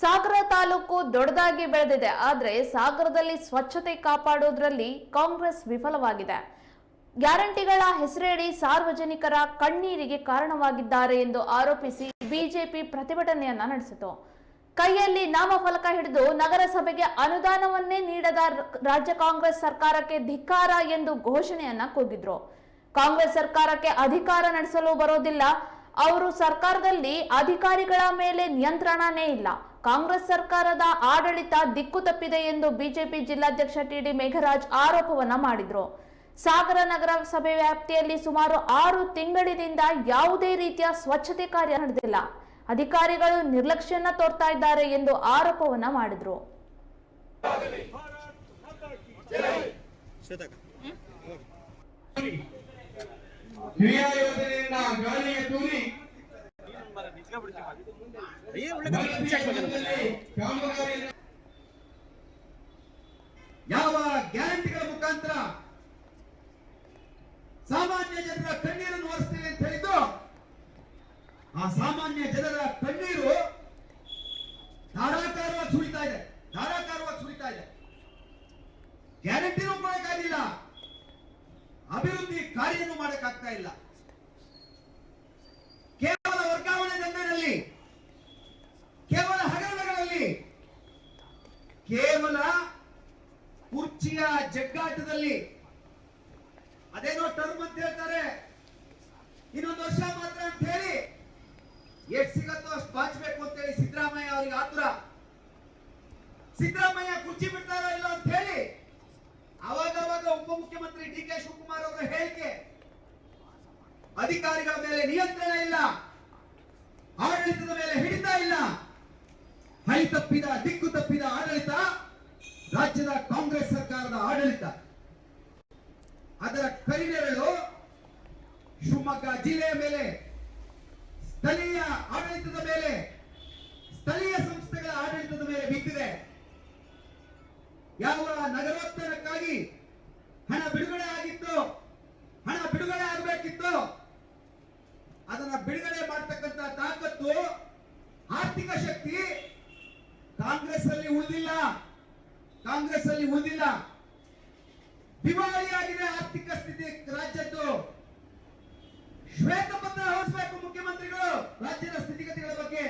ಸಾಗರ ತಾಲೂಕು ದೊಡ್ಡದಾಗಿ ಬೆಳೆದಿದೆ, ಆದರೆ ಸಾಗರದಲ್ಲಿ ಸ್ವಚ್ಛತೆ ಕಾಪಾಡೋದ್ರಲ್ಲಿ ಕಾಂಗ್ರೆಸ್ ವಿಫಲವಾಗಿದೆ. ಗ್ಯಾರಂಟಿಗಳ ಹೆಸರೇಡಿ ಸಾರ್ವಜನಿಕರ ಕಣ್ಣೀರಿಗೆ ಕಾರಣವಾಗಿದ್ದಾರೆ ಎಂದು ಆರೋಪಿಸಿ ಬಿಜೆಪಿ ಪ್ರತಿಭಟನೆಯನ್ನ ನಡೆಸಿತು. ಕೈಯಲ್ಲಿ ನಾಮಫಲಕ ಹಿಡಿದು ನಗರಸಭೆಗೆ ಅನುದಾನವನ್ನೇ ನೀಡದ ರಾಜ್ಯ ಕಾಂಗ್ರೆಸ್ ಸರ್ಕಾರಕ್ಕೆ ಧಿಕ್ಕಾರ ಎಂದು ಘೋಷಣೆಯನ್ನ ಕೂಗಿದ್ರು. ಕಾಂಗ್ರೆಸ್ ಸರ್ಕಾರಕ್ಕೆ ಅಧಿಕಾರ ನಡೆಸಲು ಬರೋದಿಲ್ಲ, ಅವರು ಸರ್ಕಾರದಲ್ಲಿ ಅಧಿಕಾರಿಗಳ ಮೇಲೆ ನಿಯಂತ್ರಣನೇ ಇಲ್ಲ. ಕಾಂಗ್ರೆಸ್ ಸರ್ಕಾರದ ಆಡಳಿತ ದಿಕ್ಕು ತಪ್ಪಿದೆ ಎಂದು ಬಿಜೆಪಿ ಜಿಲ್ಲಾಧ್ಯಕ್ಷ ಟಿಡಿ ಮೇಘರಾಜ್ ಆರೋಪವನ್ನ ಮಾಡಿದ್ರು. ಸಾಗರ ನಗರಸಭೆ ವ್ಯಾಪ್ತಿಯಲ್ಲಿ ಸುಮಾರು ಆರು ತಿಂಗಳಿನಿಂದ ಯಾವುದೇ ರೀತಿಯ ಸ್ವಚ್ಛತೆ ಕಾರ್ಯ ನಡೆದಿಲ್ಲ. ಅಧಿಕಾರಿಗಳು ನಿರ್ಲಕ್ಷ್ಯನ ತೋರ್ತಾ ಇದ್ದಾರೆ ಎಂದು ಆರೋಪವನ್ನ ಮಾಡಿದ್ರು. ತೂರಿ. ಯಾವ ಗ್ಯಾರಂಟಿಗಳ ಮುಖಾಂತರ ಸಾಮಾನ್ಯ ಜನರ ಕಣ್ಣೀರನ್ನು ಒರೆಸ್ತೀವಿ ಅಂತ ಹೇಳಿದ್ದು, ಆ ಸಾಮಾನ್ಯ ಜನರ ಕಣ್ಣೀರು ಧಾರಾಕಾರವಾಗಿ ಸುಳಿತಾ ಇದೆ, ಧಾರಾಕಾರವಾಗಿ ಸುರಿತಾ ಇದೆ. ಗ್ಯಾರಂಟಿನೂ ಕೊಡಕ್ಕಾಗಿಲ್ಲ ಅಭಿವೃದ್ಧಿ ಕಾರ್ಯನೂ ಮಾಡಕ್ಕಾಗ್ತಾ ಇಲ್ಲ ಕೇವಲ ವರ್ಗಾವಣೆ ದಂಧೆನಲ್ಲಿ ಕೇವಲ ಹಗರಣಗಳಲ್ಲಿ ಕೇವಲ ಕುರ್ಚಿಯ ಜಗ್ಗಾಟದಲ್ಲಿ ಅದೇನೋ ಟರ್ಮ್ ಅಂತ ಹೇಳ್ತಾರೆ. ಇನ್ನೊಂದು ವರ್ಷ ಮಾತ್ರ ಅಂತ ಹೇಳಿ ಎಷ್ಟು ಸಿಗತ್ತೋ ಅಷ್ಟು ಬಾಚಬೇಕು ಅಂತ ಹೇಳಿ ಸಿದ್ದರಾಮಯ್ಯ ಅವರಿಗೆ ಆತುರ. ಸಿದ್ದರಾಮಯ್ಯ ಕುರ್ಚಿ ಬಿಡ್ತಾರೋ ಇಲ್ಲ ಅಂತ ಹೇಳಿ ಅವಾಗ ಅವಾಗ ಉಪಮುಖ್ಯಮಂತ್ರಿ ಡಿ ಕೆ ಶಿವಕುಮಾರ್ ಅವರ ಹೇಳಿಕೆ. ಅಧಿಕಾರಿಗಳ ಮೇಲೆ ನಿಯಂತ್ರಣ ಇಲ್ಲ. ಆಡಳಿತದ ಮೇಲೆ ಹಿಡಿತ ಇಲ್ಲ. ಹೈ ತಪ್ಪಿದ, ದಿಕ್ಕು ತಪ್ಪಿದ ಆಡಳಿತ ರಾಜ್ಯದ ಕಾಂಗ್ರೆಸ್ ಸರ್ಕಾರದ ಆಡಳಿತ. ಅದರ ಕರಿನೆರಳು ಶಿವಮೊಗ್ಗ ಜಿಲ್ಲೆಯ ಮೇಲೆ, ಸ್ಥಳೀಯ ಆಡಳಿತದ ಮೇಲೆ, ಸ್ಥಳೀಯ ಸಂಸ್ಥೆಗಳ ಆಡಳಿತದ ಮೇಲೆ ಬಿದ್ದಿದೆ. ಯಾವ ನಗರೋತ್ತರಕ್ಕಾಗಿ ಹಣ ಬಿಡುಗಡೆ ಆಗಿತ್ತು, ಹಣ ಬಿಡುಗಡೆ ಆಗಬೇಕಿತ್ತು, ಅದನ್ನ ಬಿಡುಗಡೆ ಮಾಡ್ತಕ್ಕಂತ ತಾಕತ್ತು, ಆರ್ಥಿಕ ಶಕ್ತಿ ಕಾಂಗ್ರೆಸ್ ಅಲ್ಲಿ ಉಳಿದಿಲ್ಲ. ಕಾಂಗ್ರೆಸ್ ಅಲ್ಲಿ ಹೊಂದಿಲ್ಲ ದಿವಾಳಿಯಾಗಿದೆ ಆರ್ಥಿಕ ಸ್ಥಿತಿ ರಾಜ್ಯದ್ದು. ಶ್ವೇತಪತ್ರ ಹೊರಡಿಸಬೇಕು ಮುಖ್ಯಮಂತ್ರಿಗಳು ರಾಜ್ಯದ ಸ್ಥಿತಿಗತಿಗಳ ಬಗ್ಗೆ.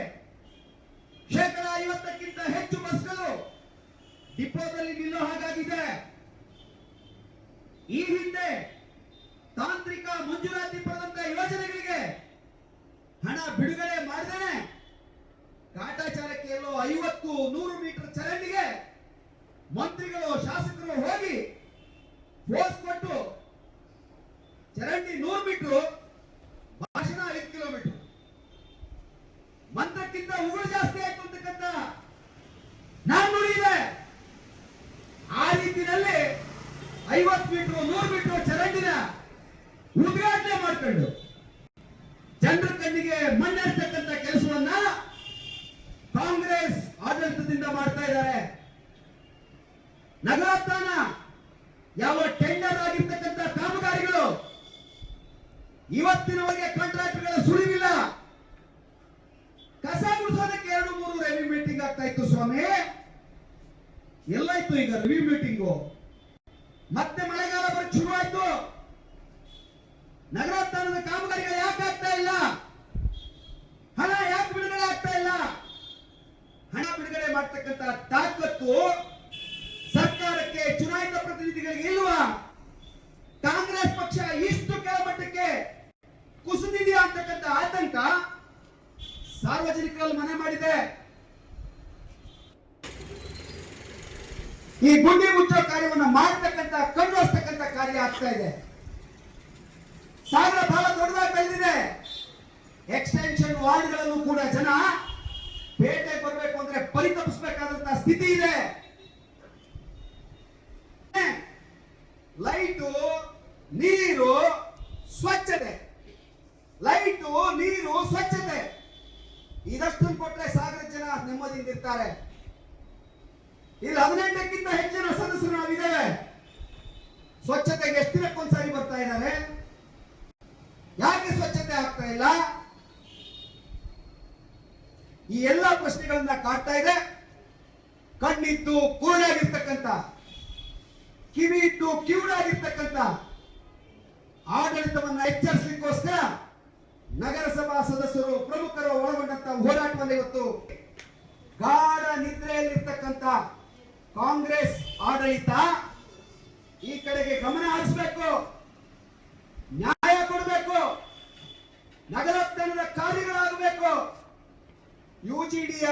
ಶೇಕಡ ಐವತ್ತಕ್ಕಿಂತ ಹೆಚ್ಚು ಬಸ್ಗಳು ಡಿಪೋದಲ್ಲಿ ನಿಲ್ಲೋ ಹಾಗಾಗಿದೆ. ಈ ಹಿಂದೆ ತಾಂತ್ರಿಕ ಮಂಜೂರಾತಿ ಪಡೆದಂತ ಯೋಜನೆಗಳಿಗೆ ಹಣ ಬಿಡುಗಡೆ ಮಾಡಿದರೆ ಕಾಟಾಚಾರಕ್ಕೆ ಎಲ್ಲೋ ಐವತ್ತು ನೂರು ಮೀಟರ್ ಕೊಟ್ಟು ಚರಂಡಿ ನೂರು ಮೀಟರ್, ಭಾಷಣ ಐದು ಕಿಲೋಮೀಟರ್. ಮಂತ್ರಕ್ಕಿಂತ ಉಗುಳು ಜಾಸ್ತಿ ಆಯ್ತು ಅಂತಕ್ಕಂತ ನಾನ್ನೂರು ಇದೆ ಆ ರೀತಿಯಲ್ಲಿ ಐವತ್ತು ಮೀಟರ್, ನೂರು ಮೀಟರ್ ಚರಂಡಿನ ಉದ್ಘಾಟನೆ ಮಾಡ್ಕೊಂಡು ಜನರ ಕಣ್ಣಿಗೆ ಮಣ್ಣೆರ್ತಕ್ಕಂಥ ಕೆಲಸವನ್ನ ಕಾಂಗ್ರೆಸ್ ಆಡಳಿತದಿಂದ ಮಾಡ್ತಾ ಇದ್ದಾರೆ ನಗರೋತ್ಥಾನ ಯಾವ ಟೆಂಡರ್ ಆಗಿರ್ತಕ್ಕಂಥ ಕಾಮಗಾರಿಗಳು ಇವತ್ತಿನವರೆಗೆ ಕಾಂಟ್ರಾಕ್ಟ್ಗಳ ಸುಳಿವಿಲ್ಲ. ಕಸ ಗುಡಿಸೋದಕ್ಕೆ ಎರಡು ಮೂರು ರವಿ ಮೀಟಿಂಗ್ ಆಗ್ತಾ ಇತ್ತು ಸ್ವಾಮಿ. ಎಲ್ಲ ಇತ್ತು ಈಗ ರವಿ ಮೀಟಿಂಗ್. ಮತ್ತೆ ಮಳೆಗಾಲ ಬರೋಕ್ ಶುರು ಆಯ್ತು ನಗರೋತ್ಥಾನದ ಕಾಮಗಾರಿಗಳು ಯಾಕೆ ಆಗ್ತಾ ಇಲ್ಲ? ಹಣ ಯಾಕೆ ಬಿಡುಗಡೆ ಆಗ್ತಾ ಇಲ್ಲ? ಹಣ ಬಿಡುಗಡೆ ಮಾಡ್ತಕ್ಕಂತ ತಾಕತ್ತು ಸರ್ಕಾರಕ್ಕೆ, ಚುನಾಯಿತ ಪ್ರತಿನಿಧಿಗಳಿಗೆ ಇಲ್ವಾ? ಸಾರ್ವಜನಿಕರಲ್ಲಿ ಮನೆ ಮಾಡಿದೆ. ಈ ಗುಂಡಿ ಮುಚ್ಚೋ ಕಾರ್ಯವನ್ನು ಮಾಡತಕ್ಕಂತ ಕಣ್ಣು ಕಾರ್ಯ ಆಗ್ತಾ ಇದೆ. ಸಾಗರ ಬಹಳ ದೊಡ್ಡದಾಗಿ ಬೆಳೆದಿದೆ. ಎಕ್ಸ್ಟೆನ್ಷನ್ ವಾರ್ಡ್ಗಳಲ್ಲೂ ಕೂಡ ಜನ ಪೇಟೆಗೆ ಬರಬೇಕು ಅಂದ್ರೆ ಪರಿತಪಿಸಬೇಕಾದಂತ ಸ್ಥಿತಿ ಇದೆ. ಲೈಟು, ನೀರು, ಸ್ವಚ್ಛತೆ. ಲೈಟು, ನೀರು, ಸ್ವಚ್ಛತೆ. ಇದಷ್ಟನ್ನು ಕೊಟ್ಟರೆ ಸಾಗರ ಜನ ನೆಮ್ಮದಿಯಿಂದ ಇರ್ತಾರೆ ಇಲ್ಲಿ ಹದಿನೆಂಟಕ್ಕಿಂತ ಹೆಚ್ಚಿನ ಸದಸ್ಯರು ನಾವಿದ್ದೇವೆ. ಸ್ವಚ್ಛತೆಗೆ ಎಷ್ಟು ಒಂದ್ಸಾರಿ ಬರ್ತಾ ಇದ್ದಾರೆ? ಯಾಕೆ ಸ್ವಚ್ಛತೆ ಆಗ್ತಾ ಇಲ್ಲ? ಈ ಎಲ್ಲಾ ಪ್ರಶ್ನೆಗಳನ್ನ ಕಾಡ್ತಾ ಇದೆ. ಕಣ್ಣಿದ್ದು ಕೂಡಾಗಿರ್ತಕ್ಕಂಥ ಕಿವಿ ಇದ್ದು ಕಿವುಡಾಗಿರ್ತಕ್ಕಂಥ ಆಡಳಿತವನ್ನ ಎಚ್ಚರಿಸಲಿಕ್ಕೋಸ್ಕರ ನಗರಸಭಾ ಸದಸ್ಯರು ಪ್ರಮುಖರು ಒಳಗೊಂಡಂತ ಇವತ್ತು ಗಾಢ ನಿದ್ರೆಯಲ್ಲಿರ್ತಕ್ಕಂಥ ಕಾಂಗ್ರೆಸ್ ಆಡಳಿತ ಈ ಕಡೆಗೆ ಗಮನ ಹರಿಸಬೇಕು ನ್ಯಾಯ ಕೊಡಬೇಕು ನಗರೋತ್ತನದ ಕಾರ್ಯಗಳಾಗಬೇಕು. ಯುಜಿಡಿಯ